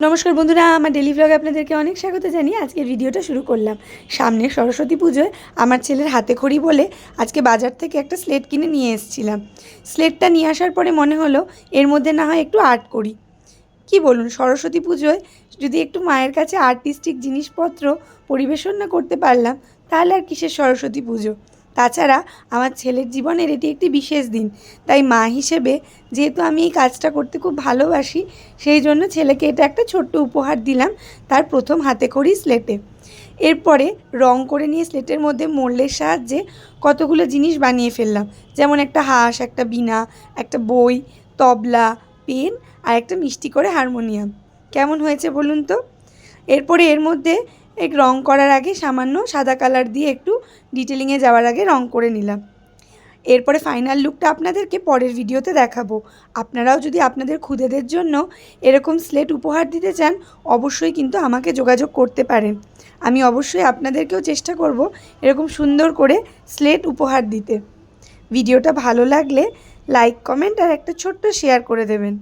নমস্কার বন্ধুরা, আমার ডেলি ব্লগে আপনাদেরকে অনেক স্বাগত জানিয়ে আজকের ভিডিওটা শুরু করলাম। সামনে সরস্বতী পুজোয় আমার ছেলের হাতে খড়ি বলে আজকে বাজার থেকে একটা স্লেট কিনে নিয়ে এসেছিলাম। স্লেটটা নিয়ে আসার পরে মনে হলো এর মধ্যে না হয় একটু আর্ট করি। কি বলুন, সরস্বতী পুজোয় যদি একটু মায়ের কাছে আর্টিস্টিক জিনিসপত্র পরিবেশন না করতে পারলাম, তাহলে আর কিসের সরস্বতী পুজো? তাছাড়া আমার ছেলের জীবনের এটি একটি বিশেষ দিন। তাই মা হিসেবে যেহেতু আমি এই কাজটা করতে খুব ভালোবাসি, সেই জন্য ছেলেকে এটা একটা ছোট্ট উপহার দিলাম তার প্রথম হাতে খড়ি স্লেটে। এরপরে রং করে নিয়ে স্লেটের মধ্যে মোল্ডের সাহায্যে কতগুলো জিনিস বানিয়ে ফেললাম। যেমন একটা হাঁস, একটা বিনা একটা বই, তবলা, পেন আর একটা মিষ্টি করে হারমোনিয়াম। কেমন হয়েছে বলুন তো? এরপরে এর মধ্যে এক রং করার আগে সামান্য সাদা কালার দিয়ে একটু ডিটেলিংয়ে যাওয়ার আগে রং করে নিলাম। এরপরে ফাইনাল লুকটা আপনাদেরকে পরের ভিডিওতে দেখাবো। আপনারাও যদি আপনাদের খুদেদের জন্য এরকম স্লেট উপহার দিতে চান, অবশ্যই কিন্তু আমাকে যোগাযোগ করতে পারেন। আমি অবশ্যই আপনাদেরকেও চেষ্টা করব এরকম সুন্দর করে স্লেট উপহার দিতে। ভিডিওটা ভালো লাগলে লাইক কমেন্ট আর একটা ছোট্ট শেয়ার করে দেবেন।